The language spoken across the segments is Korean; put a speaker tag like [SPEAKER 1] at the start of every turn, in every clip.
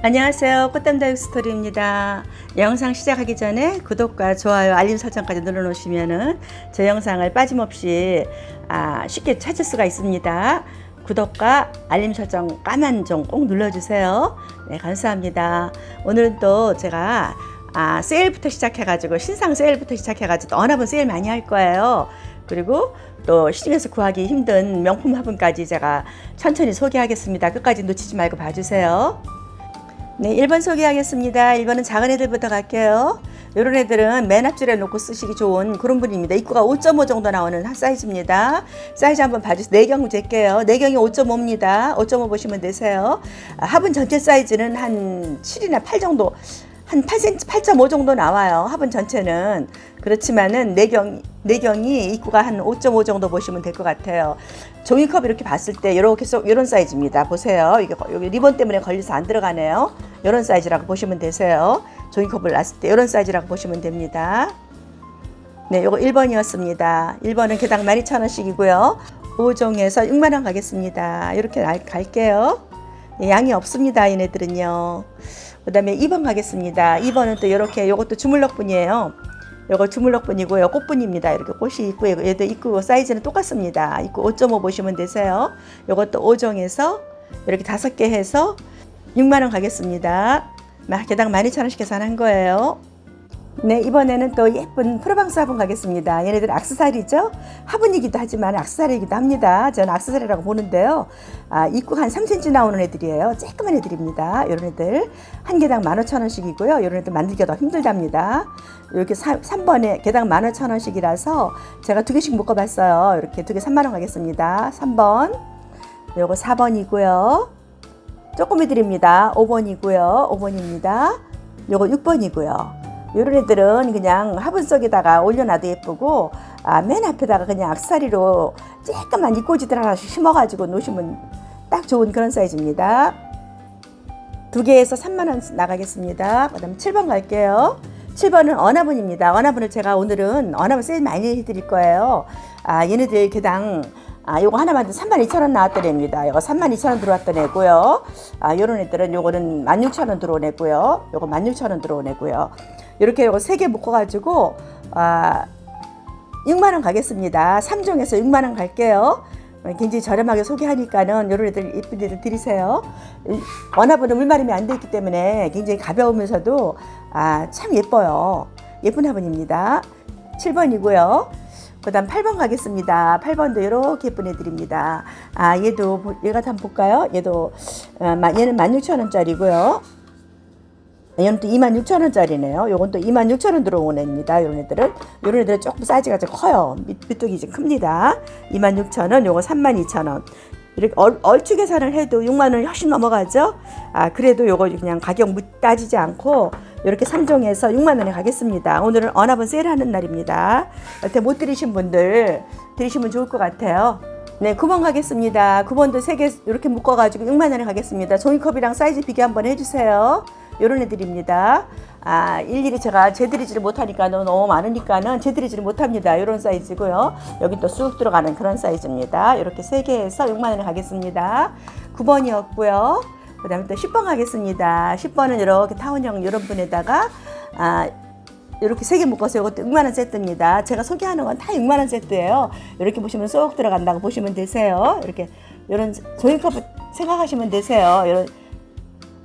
[SPEAKER 1] 안녕하세요. 꽃담다육 스토리입니다. 영상 시작하기 전에 구독과 좋아요, 알림 설정까지 눌러놓으시면 은 제 영상을 빠짐없이 아, 쉽게 찾을 수가 있습니다. 구독과 알림 설정 까만 좀꼭 눌러주세요. 네, 감사합니다. 오늘은 또 제가 아, 세일부터 시작해가지고 신상 세일부터 시작해가지고 어나분 세일 많이 할 거예요. 그리고 또 시중에서 구하기 힘든 명품 화분까지 제가 천천히 소개하겠습니다. 끝까지 놓치지 말고 봐주세요. 네, 1번 소개하겠습니다. 1번은 작은 애들부터 갈게요. 이런 애들은 맨 앞줄에 놓고 쓰시기 좋은 그런 분입니다. 입구가 5.5 정도 나오는 한 사이즈입니다. 사이즈 한번 봐주세요. 내경 잴게요. 내경이 5.5입니다. 5.5 보시면 되세요. 아, 화분 전체 사이즈는 한 7이나 8 정도, 한 8cm, 8.5 정도 나와요. 화분 전체는. 그렇지만은 내경, 내경이 입구가 한 5.5 정도 보시면 될 것 같아요. 종이컵 이렇게 봤을 때 이렇게 쏙 이런 사이즈입니다. 보세요. 이게 거- 여기 리본 때문에 걸려서 안 들어가네요. 이런 사이즈라고 보시면 되세요. 종이컵을 놨을 때 이런 사이즈라고 보시면 됩니다. 네, 요거 1번이었습니다. 1번은 개당 12,000원씩이고요. 5종에서 6만 원 가겠습니다. 이렇게 날- 갈게요. 예, 양이 없습니다. 얘네들은요. 그다음에 2번 가겠습니다. 2번은 또 이렇게 요것도 주물럭 분이에요. 요거 주물럭분이고요. 꽃분입니다. 이렇게 꽃이 있고 얘도 있고 사이즈는 똑같습니다. 있고 5.5 보시면 되세요. 요것도 5종에서 이렇게 다섯 개 해서 6만 원 가겠습니다. 마- 개당 12,000원씩 계산한 거예요. 네, 이번에는 또 예쁜 프로방스 화분 가겠습니다. 얘네들 악세사리죠? 화분이기도 하지만 악세사리이기도 합니다. 저는 악세사리라고 보는데요. 아, 입구 한 3cm 나오는 애들이에요. 쬐끄만 애들입니다. 이런 애들. 한 개당 15,000원씩이고요. 이런 애들 만들기가 더 힘들답니다. 이렇게 3, 번에 개당 15,000원씩이라서 제가 두 개씩 묶어봤어요. 이렇게 두 개 3만원 가겠습니다. 3번. 요거 4번이고요. 조금 애들입니다. 5번이고요. 5번입니다. 요거 6번이고요. 요런 애들은 그냥 화분 속에다가 올려놔도 예쁘고 아, 맨 앞에다가 그냥 악사리로 쬐끄만 이꼬지들 하나씩 심어가지고 놓으시면 딱 좋은 그런 사이즈입니다. 두 개에서 3만 원 나가겠습니다. 그 다음 7번 갈게요. 7번은 어나분입니다. 어나분을 제가 오늘은 어나분 세일 많이 해드릴 거예요. 아, 얘네들 개당 아, 요거 하나만 32,000원 나왔던 애입니다. 이거 32,000원 들어왔던 애고요. 아, 요런 애들은 요거는 16,000원 들어온 애고요. 요거 16,000원 들어온 애고요. 이렇게 요거 세 개 묶어가지고, 아, 6만원 가겠습니다. 3종에서 6만원 갈게요. 굉장히 저렴하게 소개하니까는 요런 애들 이쁜 애들 드리세요. 원화분은 물마름이 안 돼 있기 때문에 굉장히 가벼우면서도 아, 참 예뻐요. 예쁜 화분입니다. 7번이고요. 그 다음 8번 가겠습니다. 8번도 이렇게 애들입니다. 아, 얘도, 보- 얘가 한번 볼까요? 얘도, 어, 마- 얘는 16,000원짜리고요. 얘는 또 26,000원짜리네요. 요건 또 26,000원 들어온 애입니다. 요런 애들은. 요런 애들은 조금 사이즈가 좀 커요. 밑, 밑둥이 좀 큽니다. 26,000원, 요거 32,000원. 이렇게 얼, 얼추 계산을 해도 6만 원 훨씬 넘어가죠. 아 그래도 요거 그냥 가격 무- 따지지 않고 이렇게 3종에서 6만 원에 가겠습니다. 오늘은 어나번 세일하는 날입니다. 여태 못 들으신 분들 들으시면 좋을 것 같아요. 네, 9번 가겠습니다. 9번도 3개 이렇게 묶어가지고 6만 원에 가겠습니다. 종이컵이랑 사이즈 비교 한번 해주세요. 요런 애들입니다. 아, 일일이 제가 재드리지를 못하니까 너무 많으니까는 재드리지를 못합니다. 이런 사이즈고요. 여기 또 쑥 들어가는 그런 사이즈입니다. 이렇게 세 개에서 6만 원에 가겠습니다. 9번이었고요. 그 다음에 또 10번 가겠습니다. 10번은 이렇게 타원형 이런 분에다가 아, 이렇게 세 개 묶어서 이것도 6만 원 세트입니다. 제가 소개하는 건 다 6만 원 세트예요. 이렇게 보시면 쏙 들어간다고 보시면 되세요. 이렇게 이런 종이컵 생각하시면 되세요. 이런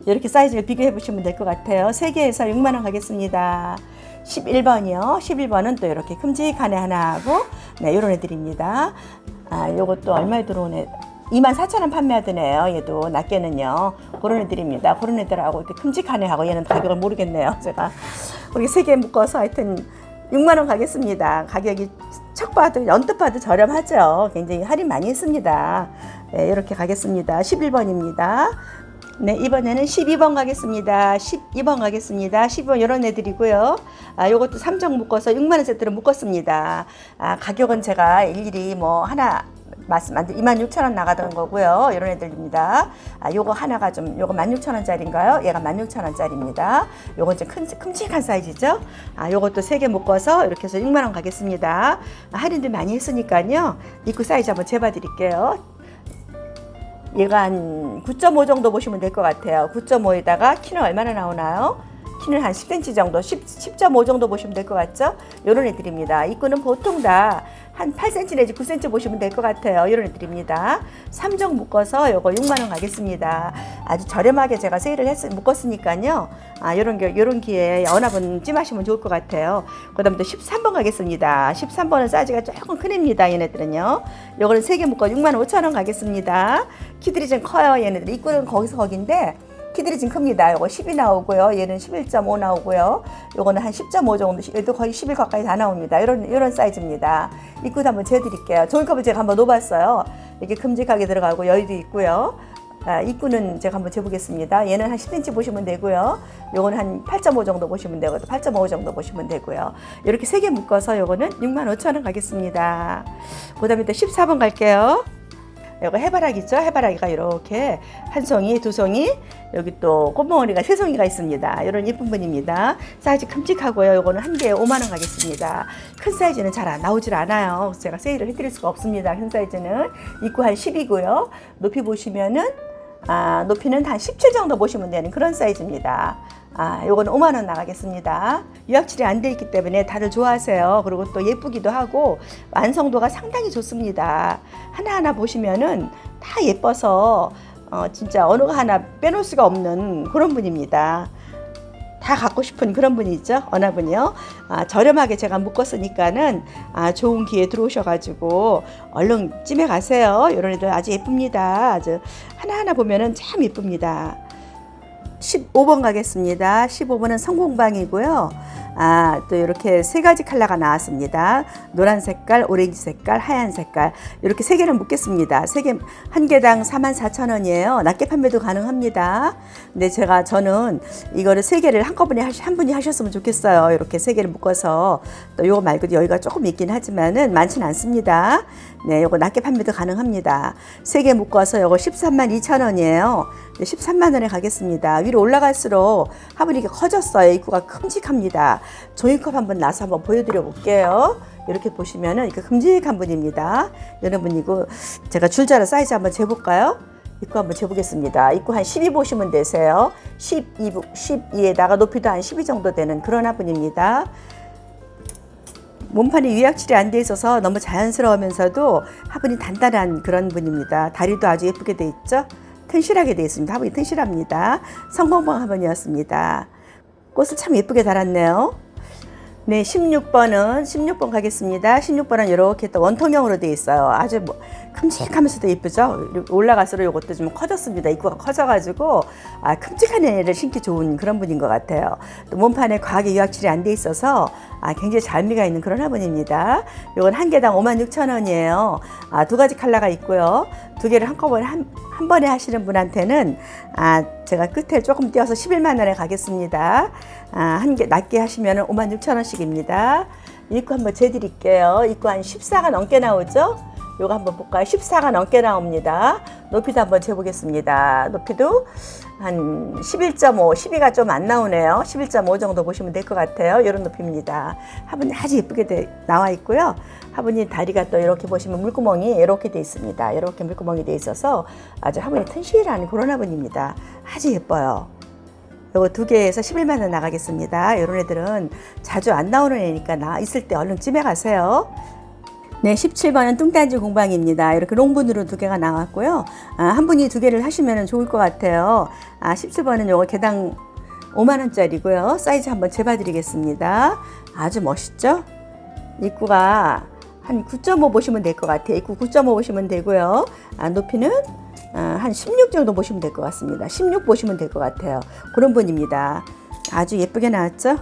[SPEAKER 1] 이렇게 사이즈를 비교해 보시면 될 것 같아요. 3개에서 6만 원 가겠습니다. 11번이요. 11번은 또 이렇게 큼직한 애 하나 하고 네, 요런 애들입니다. 아, 요것도 얼마에 들어오네. 2만 4천 원 판매하던 애예요. 얘도 낮게는요. 그런 애들입니다. 그런 애들하고 이렇게 큼직한 애하고 얘는 가격을 모르겠네요. 제가 우리 세 개 묶어서 하여튼 6만 원 가겠습니다. 가격이 척 봐도 언뜻 봐도 저렴하죠. 굉장히 할인 많이 했습니다. 네, 이렇게 가겠습니다. 11번입니다. 네, 이번에는 12번 가겠습니다. 12번 가겠습니다. 12번 이런 애들이고요. 아, 요것도 3종 묶어서 6만 원 세트로 묶었습니다. 아, 가격은 제가 일일이 뭐 하나 드, 26,000원 나가던 거고요. 이런 애들입니다. 아, 요거 하나가 좀, 요거 16,000원짜리인가요? 얘가 16,000원짜리입니다. 요건 좀 큰, 큼직한 사이즈죠? 아, 요것도 3개 묶어서 이렇게 해서 6만원 가겠습니다. 아, 할인들 많이 했으니까요. 입구 사이즈 한번 재봐 드릴게요. 얘가 한 9.5 정도 보시면 될 것 같아요. 9.5에다가 키는 얼마나 나오나요? 키는 한 10cm 정도, 10, 10.5 정도 보시면 될 것 같죠? 이런 애들입니다. 입구는 보통 다 한 8cm 내지 9cm 보시면 될 것 같아요. 이런 애들입니다. 3종 묶어서 요거 6만 원 가겠습니다. 아주 저렴하게 제가 세일을 했, 묶었으니까요. 아, 요런, 겨- 요런 기회에 연합은 찜하시면 좋을 것 같아요. 그 다음 또 13번 가겠습니다. 13번은 사이즈가 조금 큰 애입니다. 얘네들은요. 요거는 3개 묶어 6만 5천 원 가겠습니다. 키들이 좀 커요. 얘네들. 입구는 거기서 거긴데 키들이 좀 큽니다. 요거 10이 나오고요. 얘는 11.5 나오고요. 요거는 한 10.5 정도, 얘도 거의 11 가까이 다 나옵니다. 이런, 이런 사이즈입니다. 입구도 한번 재드릴게요. 종이컵을 제가 한번 놓아봤어요. 이렇게 큼직하게 들어가고 여유도 있고요. 아, 입구는 제가 한번 재보겠습니다. 얘는 한 10cm 보시면 되고요. 요거는 한 8.5 정도 보시면 되고, 8.5 정도 보시면 되고요. 이렇게 세 개 묶어서 요거는 65,000원 가겠습니다. 그 다음에 또 14번 갈게요. 이거 해바라기죠. 해바라기가 이렇게 한 송이, 두 송이, 여기 또 꽃봉오리가 세 송이가 있습니다. 이런 예쁜 분입니다. 사이즈 큼직하고요. 이거는 한 개에 5만 원 가겠습니다. 큰 사이즈는 잘 안 나오질 않아요. 제가 세일을 해드릴 수가 없습니다. 큰 사이즈는 입구 한 10이고요. 높이 보시면은 아, 높이는 한 17 정도 보시면 되는 그런 사이즈입니다. 아, 요거는 5만 원 나가겠습니다. 유압칠이 안 돼 있기 때문에 다들 좋아하세요. 그리고 또 예쁘기도 하고 완성도가 상당히 좋습니다. 하나하나 보시면은 다 예뻐서 어, 진짜 어느 거 하나 빼놓을 수가 없는 그런 분입니다. 다 갖고 싶은 그런 분이죠. 어느 분이요. 아, 저렴하게 제가 묶었으니까는 아, 좋은 기회 들어오셔가지고 얼른 찜해 가세요. 이런 애들 아주 예쁩니다. 아주 하나하나 보면은 참 예쁩니다. 15번 가겠습니다. 15번은 성공방이고요. 아, 또 이렇게 세 가지 컬러가 나왔습니다. 노란 색깔, 오렌지 색깔, 하얀 색깔. 이렇게 세 개를 묶겠습니다. 세 개, 한 개당 44,000원이에요. 낮게 판매도 가능합니다. 근데 제가, 저는 이거를 세 개를 한꺼번에 하시, 한 분이 하셨으면 좋겠어요. 이렇게 세 개를 묶어서. 또 요거 말고도 여기가 조금 있긴 하지만은 많지는 않습니다. 네, 요거 낮게 판매도 가능합니다. 세 개 묶어서 요거 13만 2천원이에요. 13만 원에 가겠습니다. 위로 올라갈수록 화분이 커졌어요. 입구가 큼직합니다. 종이컵 한번 나서 한번 보여드려 볼게요. 이렇게 보시면은 이렇게 큼직한 분입니다. 여러분이고 제가 줄자로 사이즈 한번 재볼까요? 입구 한번 재보겠습니다. 입구 한 12 보시면 되세요. 12, 12에다가 높이도 한 12 정도 되는 그런 화분입니다. 몸판이 유약칠이 안 돼 있어서 너무 자연스러우면서도 화분이 단단한 그런 분입니다. 다리도 아주 예쁘게 돼 있죠. 튼실하게 돼 있습니다. 화분이 튼실합니다. 성공방 화분이었습니다. 꽃을 참 예쁘게 달았네요. 네, 16번은 16번 가겠습니다. 16번은 이렇게 또 원통형으로 되어 있어요. 아주 뭐 큼직하면서도 예쁘죠. 올라갈수록 이것도 좀 커졌습니다. 입구가 커져가지고 아, 큼직한 애를 신기 좋은 그런 분인 것 같아요. 또 몸판에 과하게 유압칠이 안 돼 있어서 아, 굉장히 잘미가 있는 그런 화분입니다. 이건 한 개당 56,000원이에요. 아, 두 가지 컬러가 있고요. 두 개를 한꺼번에 한, 한 번에 하시는 분한테는 아, 제가 끝에 조금 띄어서 11만 원에 가겠습니다. 아, 한 개 낮게 하시면 5만 6천 원씩입니다. 입구 한번 재드릴게요. 입구 한 14가 넘게 나오죠? 요거 한번 볼까요? 14가 넘게 나옵니다. 높이도 한번 재보겠습니다. 높이도 한 11.5, 12가 좀 안 나오네요. 11.5 정도 보시면 될 것 같아요. 이런 높이입니다. 화분이 아주 예쁘게 돼- 나와 있고요. 화분이 다리가 또 이렇게 보시면 물구멍이 이렇게 돼 있습니다. 이렇게 물구멍이 돼 있어서 아주 화분이 튼실한 그런 화분입니다. 아주 예뻐요. 요거 두 개에서 11만 원 나가겠습니다. 이런 애들은 자주 안 나오는 애니까 나 있을 때 얼른 찜해 가세요. 네, 17번은 뚱딴지 공방입니다. 이렇게 롱분으로 두 개가 나왔고요. 아, 한 분이 두 개를 하시면 좋을 것 같아요. 아, 17번은 요거 개당 5만 원짜리고요. 사이즈 한번 재봐드리겠습니다. 아주 멋있죠? 입구가 한 9.5 보시면 될 것 같아요. 입구 9.5 보시면 되고요. 아, 높이는 아, 한16 정도 보시면 될 것 같습니다. 16 보시면 될 것 같아요. 그런 분입니다. 아주 예쁘게 나왔죠?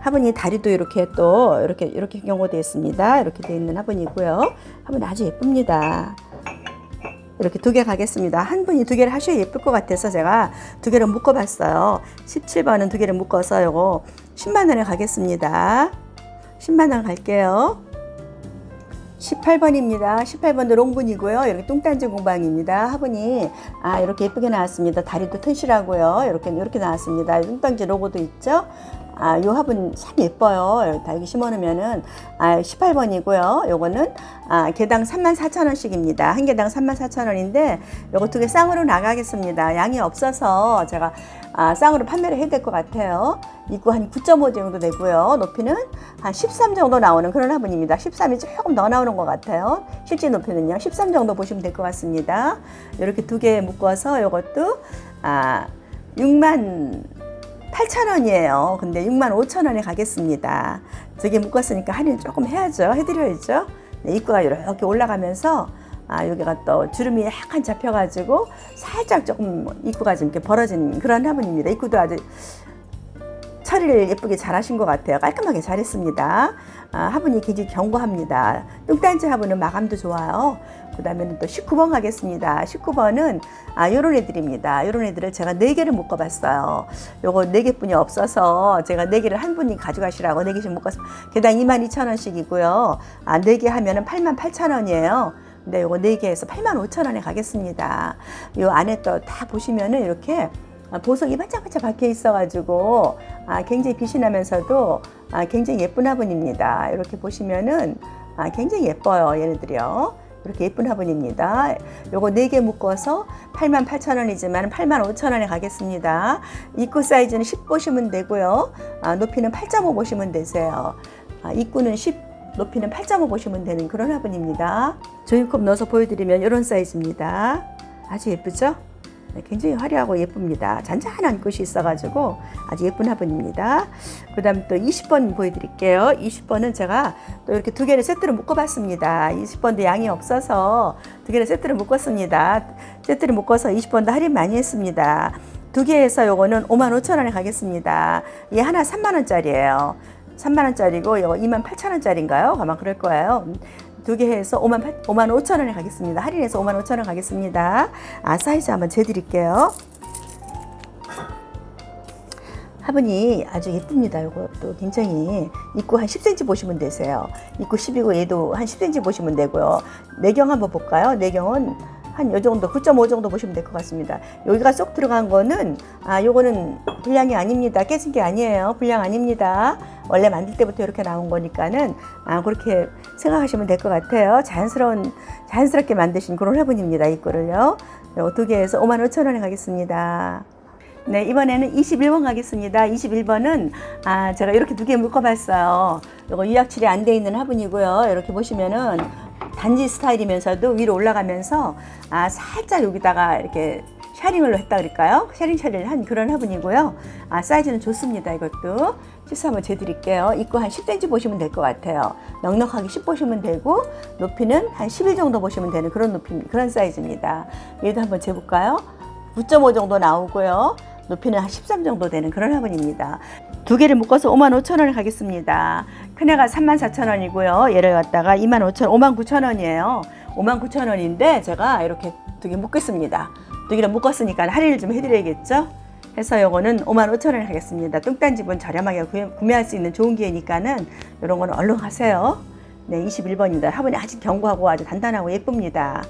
[SPEAKER 1] 화분이 다리도 이렇게 또 이렇게 이렇게 경고되어 있습니다. 이렇게 되어 있는 화분이고요. 화분 아주 예쁩니다. 이렇게 두 개 가겠습니다. 한 분이 두 개를 하셔야 예쁠 것 같아서 제가 두 개를 묶어 봤어요. 17번은 두 개를 묶어서 요거 10만 원에 가겠습니다. 10만 원 갈게요. 18번입니다. 18번도 롱분이고요. 이렇게 뚱딴지 공방입니다. 화분이 아 이렇게 예쁘게 나왔습니다. 다리도 튼실하고요. 이렇게 이렇게 나왔습니다. 뚱딴지 로고도 있죠. 아, 요 화분 참 예뻐요. 여기 심어놓으면은 아, 18번이고요. 요거는 아, 개당 34,000원씩입니다. 한 개당 34,000원인데 요거 두 개 쌍으로 나가겠습니다. 양이 없어서 제가 아, 쌍으로 판매를 해야 될 것 같아요. 입구 한 9.5 정도 되고요. 높이는 한 13 정도 나오는 그런 화분입니다. 13이 조금 더 나오는 것 같아요. 실제 높이는요. 13 정도 보시면 될 것 같습니다. 이렇게 두 개 묶어서 이것도 아, 6만 8,000원이에요. 근데 6만 5천원에 가겠습니다. 두개 묶었으니까 할인 조금 해야죠. 해드려야죠. 네, 입구가 이렇게 올라가면서 아, 여기가 또 주름이 약간 잡혀가지고 살짝 조금 입구가 좀 이렇게 벌어진 그런 화분입니다. 입구도 아주 처리를 예쁘게 잘 하신 것 같아요. 깔끔하게 잘했습니다. 아, 화분이 굉장히 견고합니다. 뚱딴지 화분은 마감도 좋아요. 그 다음에는 또 19번 가겠습니다. 19번은 아, 요런 애들입니다. 요런 애들을 제가 4개를 묶어봤어요. 요거 4개뿐이 없어서 제가 4개를 한 분이 가져가시라고 4개씩 묶어서 개당 22,000원씩이고요. 아, 4개 하면은 88,000원이에요. 근데 요거 4개에서 85,000원에 가겠습니다. 요 안에 또 다 보시면은 이렇게 아, 보석이 반짝반짝 박혀 있어가지고 아, 굉장히 빛이 나면서도 아, 굉장히 예쁜 화분입니다. 이렇게 보시면은 아, 굉장히 예뻐요. 얘네들이요. 이렇게 예쁜 화분입니다. 요거 4개 묶어서 88,000원이지만 85,000원에 가겠습니다. 입구 사이즈는 10 보시면 되고요. 아, 높이는 8.5 보시면 되세요. 아, 입구는 10, 높이는 8.5 보시면 되는 그런 화분입니다. 조임컵 넣어서 보여드리면 이런 사이즈입니다. 아주 예쁘죠? 네, 굉장히 화려하고 예쁩니다. 잔잔한 꽃이 있어가지고 아주 예쁜 화분입니다. 그 다음 또 20번 보여드릴게요. 20번은 제가 또 이렇게 두 개를 세트로 묶어봤습니다. 20번도 양이 없어서 두 개를 세트로 묶었습니다. 세트를 묶어서 20번도 할인 많이 했습니다. 두 개에서 요거는 5만 5천 원에 가겠습니다. 이 하나 3만 원짜리예요. 3만 원짜리고 이거 2만 8천 원짜리인가요? 아마 그럴 거예요. 두 개 해서 5만 8, 5만 5천 원에 가겠습니다. 할인해서 5만 5천 원 가겠습니다. 아 사이즈 한번 재드릴게요. 화분이 아주 예쁩니다. 이것도 굉장히 입구 한 10cm 보시면 되세요. 입구 10이고 얘도 한 10cm 보시면 되고요. 내경 한번 볼까요? 내경은 한 요 정도 9.5 정도 보시면 될 것 같습니다. 여기가 쏙 들어간 거는 아 요거는 불량이 아닙니다. 깨진 게 아니에요. 불량 아닙니다. 원래 만들 때부터 이렇게 나온 거니까는 아 그렇게 생각하시면 될 것 같아요. 자연스러운 자연스럽게 만드신 그런 화분입니다. 입구를요. 요두 개에서 5만 5천 원에 가겠습니다. 네, 이번에는 21번 가겠습니다. 21번은 아, 제가 이렇게 두 개 묶어봤어요. 이거 유약 칠이 안 돼 있는 화분이고요. 이렇게 보시면은 단지 스타일이면서도 위로 올라가면서 아, 살짝 여기다가 이렇게 샤링을 했다 그럴까요? 샤링 처리를 한 그런 화분이고요. 아, 사이즈는 좋습니다. 이것도 실수 한번 재드릴게요. 입구 한 10cm 보시면 될 것 같아요. 넉넉하게 10 보시면 되고 높이는 한 11 정도 보시면 되는 그런 높이 그런 사이즈입니다. 얘도 한번 재볼까요? 9.5 정도 나오고요. 높이는 한 13 정도 되는 그런 화분입니다. 두 개를 묶어서 5만 5천 원을 가겠습니다. 큰 애가 3만 4천 원이고요. 얘를 갖다가 2만 5천, 5만 9천 원이에요. 5만 9천 원인데 제가 이렇게 두 개 묶겠습니다. 두 개를 묶었으니까 할인을 좀 해드려야겠죠? 해서 요거는 5만 5천 원을 하겠습니다. 뚱딴집은 저렴하게 구매- 구매할 수 있는 좋은 기회니까는 이런 거는 얼른 하세요. 네, 21번입니다. 화분이 아주 견고하고 아주 단단하고 예쁩니다.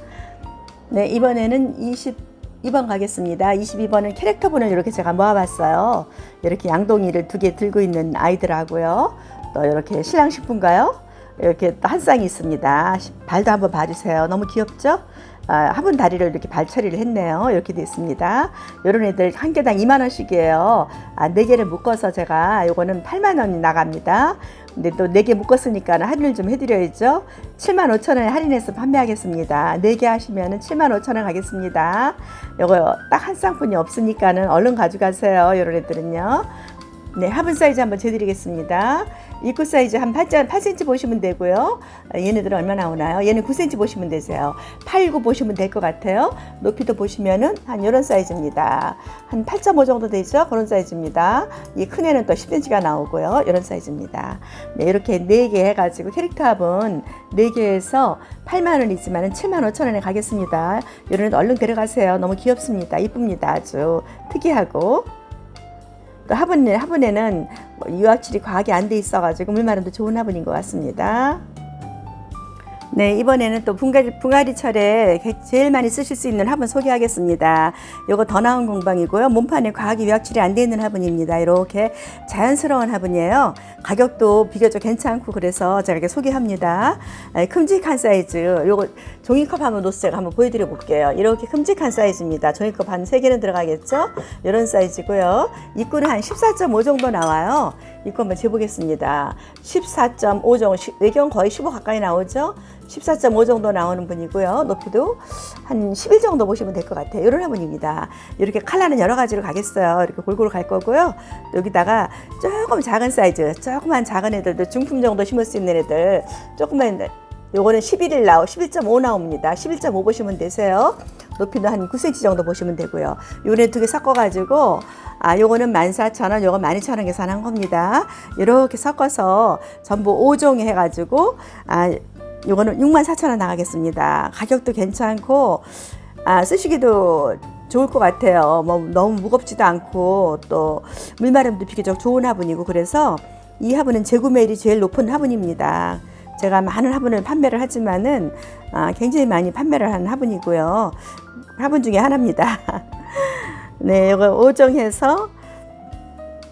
[SPEAKER 1] 네, 이번에는 22번 가겠습니다. 22번은 캐릭터분을 이렇게 제가 모아봤어요. 이렇게 양동이를 두 개 들고 있는 아이들하고요. 또 이렇게 신랑식품가요? 이렇게 또한 쌍이 있습니다. 발도 한번 봐주세요. 너무 귀엽죠? 아, 화분 다리를 이렇게 발 처리를 했네요. 이렇게 되어 있습니다. 이런 애들 한 개당 2만 원씩이에요. 아, 네 개를 묶어서 제가 요거는 8만 원이 나갑니다. 근데 또 네 개 묶었으니까 할인을 좀 해드려야죠. 7만 5천 원에 할인해서 판매하겠습니다. 네 개 하시면 은 7만 5천 원 가겠습니다. 요거 딱 한 쌍뿐이 없으니까는 얼른 가져가세요. 이런 애들은요. 네, 화분 사이즈 한번 재드리겠습니다. 입구 사이즈 한 8, 8cm 보시면 되고요. 아, 얘네들은 얼마 나오나요? 얘는 9cm 보시면 되세요. 8, 9 보시면 될 것 같아요. 높이도 보시면은 한 이런 사이즈입니다. 한 8.5 정도 되죠? 그런 사이즈입니다. 이 큰 애는 또 10cm가 나오고요. 이런 사이즈입니다. 네, 이렇게 4개 해가지고 캐릭터 합은 4개에서 8만 원이지만 7만 5천 원에 가겠습니다. 이런 얼른 데려가세요. 너무 귀엽습니다. 이쁩니다. 아주 특이하고. 또 화분, 화분에는 뭐 유압칠이 과하게 안 돼 있어가지고 물마름도 좋은 화분인 것 같습니다. 네, 이번에는 또 분갈이, 분갈이철에 제일 많이 쓰실 수 있는 화분 소개하겠습니다. 요거 더 나은 공방이고요. 몸판에 과학이 유약칠이 안 돼 있는 화분입니다. 이렇게 자연스러운 화분이에요. 가격도 비교적 괜찮고 그래서 제가 이렇게 소개합니다. 아, 큼직한 사이즈. 요거 종이컵 한번 노스 제가 한번 보여드려 볼게요. 이렇게 큼직한 사이즈입니다. 종이컵 한 세개는 들어가겠죠? 이런 사이즈고요. 입구는 한 14.5 정도 나와요. 입구 한번 재보겠습니다. 14.5 정도, 시- 외경 거의 15 가까이 나오죠? 14.5 정도 나오는 분이고요. 높이도 한 11 정도 보시면 될 것 같아요. 이런 화분입니다. 이렇게 컬러는 여러 가지로 가겠어요. 이렇게 골고루 갈 거고요. 여기다가 조금 작은 사이즈, 조그만 작은 애들도 중품 정도 심을 수 있는 애들, 조금만 요거는 11일 나오, 11.5 나옵니다. 11.5 보시면 되세요. 높이는 한 9cm 정도 보시면 되고요. 요네 두 개 섞어가지고, 아, 요거는 14,000원, 요거 12,000원 계산한 겁니다. 이렇게 섞어서 전부 5종 해가지고, 아, 요거는 64,000원 나가겠습니다. 가격도 괜찮고, 아, 쓰시기도 좋을 것 같아요. 뭐 너무 무겁지도 않고 또 물마름도 비교적 좋은 화분이고 그래서 이 화분은 재구매율이 제일 높은 화분입니다. 제가 많은 화분을 판매를 하지만은 아, 굉장히 많이 판매를 하는 화분이고요. 화분 중에 하나입니다. 네, 이거 5정해서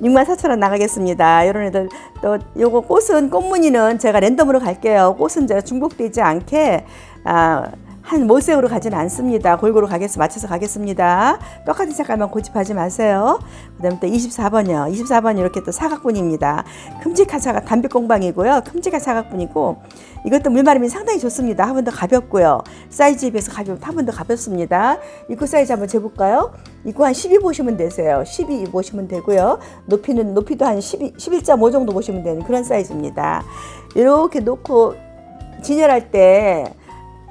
[SPEAKER 1] 64,000원 나가겠습니다. 이런 애들 또 요거 꽃은 꽃무늬는 제가 랜덤으로 갈게요. 꽃은 제가 중복되지 않게 아, 한 모색으로 가지는 않습니다. 골고루 가겠, 맞춰서 가겠습니다. 똑같은 색깔만 고집하지 마세요. 그 다음에 또 24번이요. 24번 이렇게 또 사각분입니다. 큼직한 사각, 단빛 공방이고요. 큼직한 사각분이고, 이것도 물마름이 상당히 좋습니다. 한 번 더 가볍고요. 사이즈에 비해서 가볍, 한번 더 가볍습니다. 입구 사이즈 한번 재볼까요? 입구 한 12 보시면 되세요. 12 보시면 되고요. 높이는, 높이도 한 12, 11.5 정도 보시면 되는 그런 사이즈입니다. 이렇게 놓고 진열할 때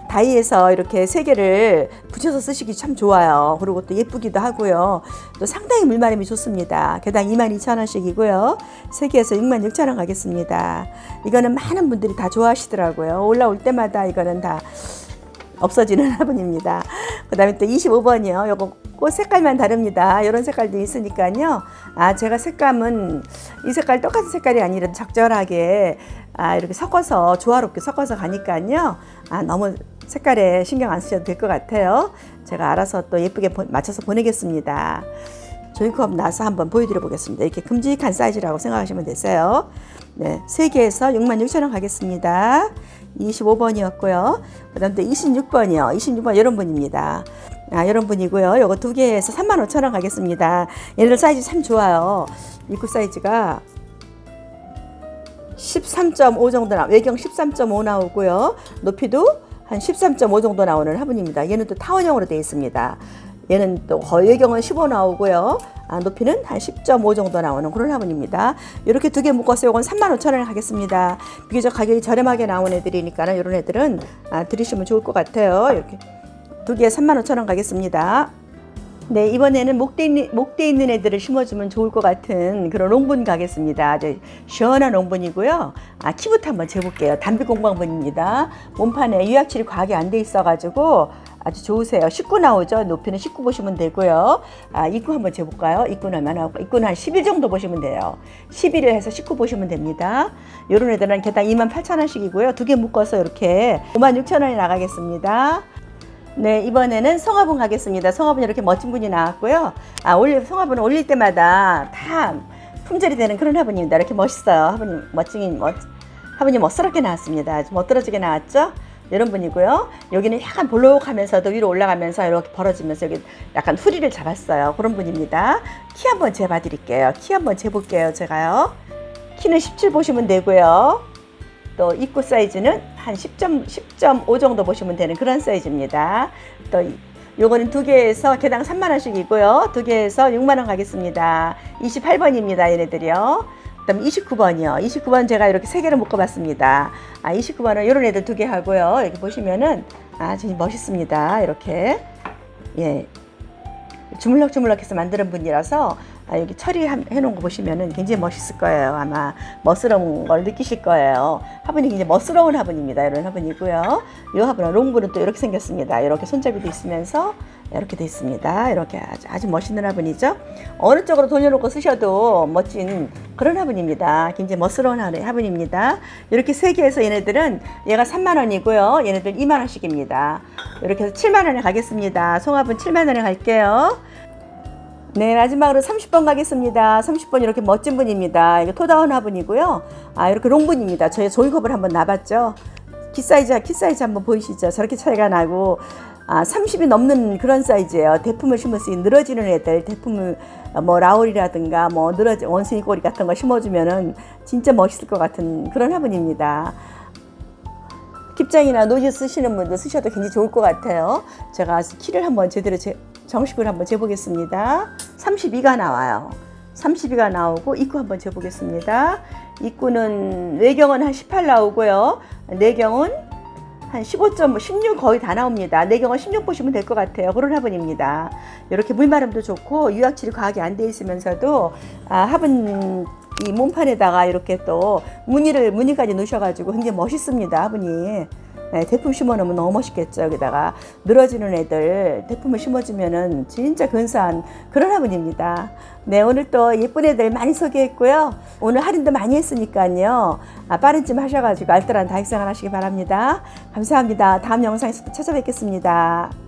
[SPEAKER 1] 다이에서 이렇게 세 개를 붙여서 쓰시기 참 좋아요. 그리고 또 예쁘기도 하고요. 또 상당히 물마름이 좋습니다. 개당 22,000원씩이고요. 세 개에서 66,000원 가겠습니다. 이거는 많은 분들이 다 좋아하시더라고요. 올라올 때마다 이거는 다 없어지는 화분입니다. 그 다음에 또 25번이요. 요거 꽃 색깔만 다릅니다. 이런 색깔도 있으니까요. 아, 제가 색감은 이 색깔 똑같은 색깔이 아니라 적절하게 아, 이렇게 섞어서 조화롭게 섞어서 가니까요. 아, 너무 색깔에 신경 안 쓰셔도 될 것 같아요. 제가 알아서 또 예쁘게 보- 맞춰서 보내겠습니다. 조이컵 나서 한번 보여드려 보겠습니다. 이렇게 큼직한 사이즈라고 생각하시면 되세요. 네, 3개에서 66,000원 가겠습니다. 25번이었고요. 그 다음 또 26번이요. 26번 이런 분입니다. 아, 이런 분이고요. 요거 두 개에서 35,000원 가겠습니다. 얘네들 사이즈 참 좋아요. 입구 사이즈가 13.5 정도 나, 외경 13.5 나오고요. 높이도 한 13.5 정도 나오는 화분입니다. 얘는 또 타원형으로 되어 있습니다. 얘는 또 거의 외경은 15 나오고요. 아, 높이는 한 10.5 정도 나오는 그런 화분입니다. 이렇게 두 개 묶어서 이건 35,000원에 가겠습니다. 비교적 가격이 저렴하게 나온 애들이니까 이런 애들은 아, 들으시면 좋을 것 같아요. 이렇게 두 개에 35,000원 가겠습니다. 네, 이번에는 목대 있는, 목대 있는 애들을 심어주면 좋을 것 같은 그런 롱분 가겠습니다. 아주 시원한 롱분이고요. 아, 키부터 한번 재볼게요. 담비 공방분입니다. 몸판에 유약칠이 과하게 안 돼 있어가지고 아주 좋으세요. 19 나오죠. 높이는 19 보시면 되고요. 아, 입구 한번 재볼까요? 입구는 얼마나 나올까? 입구는 한11 정도 보시면 돼요. 11을 해서 19 보시면 됩니다. 요런 애들은 개당 28,000원씩이고요. 두 개 묶어서 이렇게 56,000원이 나가겠습니다. 네, 이번에는 성화분 가겠습니다. 성화분 이렇게 멋진 분이 나왔고요. 아, 올리, 성화분을 올릴 때마다 다 품절이 되는 그런 화분입니다. 이렇게 멋있어요. 화분이 멋진, 멋, 화분이 멋스럽게 나왔습니다. 좀 멋들어지게 나왔죠? 이런 분이고요. 여기는 약간 볼록하면서도 위로 올라가면서 이렇게 벌어지면서 여기 약간 후리를 잡았어요. 그런 분입니다. 키 한번 재봐 드릴게요. 키 한번 재볼게요. 제가요. 키는 17 보시면 되고요. 또 입구 사이즈는 한 10점, 10.5 정도 보시면 되는 그런 사이즈입니다. 또 이- 요거는 두 개에서 개당 3만 원씩이고요. 두 개에서 6만 원 가겠습니다. 28번입니다. 얘네들이요. 그다음 29번이요. 29번 제가 이렇게 세 개를 묶어봤습니다. 아 29번은 이런 애들 두 개 하고요. 여기 보시면은 아주 멋있습니다. 이렇게 예 주물럭주물럭해서 만드는 분이라서 아, 여기 처리해 놓은 거 보시면은 굉장히 멋있을 거예요. 아마 멋스러운 걸 느끼실 거예요. 화분이 굉장히 멋스러운 화분입니다. 이런 화분이고요. 이 화분은 롱브는 또 이렇게 생겼습니다. 이렇게 손잡이도 있으면서 이렇게 돼 있습니다. 이렇게 아주, 아주 멋있는 화분이죠. 어느 쪽으로 돌려놓고 쓰셔도 멋진 그런 화분입니다. 굉장히 멋스러운 화- 화분입니다. 이렇게 세 개에서 얘네들은 얘가 3만 원이고요. 얘네들 2만 원씩입니다. 이렇게 해서 7만 원에 가겠습니다. 송화분 7만 원에 갈게요. 네, 마지막으로 30번 가겠습니다. 30번 이렇게 멋진 분입니다. 이거 토다운 화분이고요. 아, 이렇게 롱분입니다. 저희 조이컵을 한번 놔봤죠. 키 사이즈, 키 사이즈 한번 보이시죠? 저렇게 차이가 나고, 아, 30이 넘는 그런 사이즈예요. 대품을 있는 늘어지는 애들, 대품을, 어, 뭐, 라울이라든가, 뭐, 늘어지, 원숭이 꼬리 같은 거 심어주면은 진짜 멋있을 것 같은 그런 화분입니다. 깁장이나 노즈 쓰시는 분들 쓰셔도 굉장히 좋을 것 같아요. 제가 키를 한번 제대로 재, 정식으로 한번 재보겠습니다. 32가 나와요. 32가 나오고 입구 한번 재보겠습니다. 입구는 외경은 한 18 나오고요. 내경은 한 15점, 16 거의 다 나옵니다. 내경은 16 보시면 될 것 같아요. 그런 화분입니다. 이렇게 물마름도 좋고 유약질이 과하게 안 돼 있으면서도 아, 화분 이 몸판에다가 이렇게 또 무늬를 무늬까지 넣으셔가지고 굉장히 멋있습니다. 화분이. 네, 대품 심어놓으면 너무 멋있겠죠. 여기다가 늘어지는 애들 대품을 심어주면은 진짜 근사한 그런 화분입니다. 네, 오늘 또 예쁜 애들 많이 소개했고요. 오늘 할인도 많이 했으니까요. 아, 빠른 찜 하셔가지고 알뜰한 다육생활 하시기 바랍니다. 감사합니다. 다음 영상에서 또 찾아뵙겠습니다.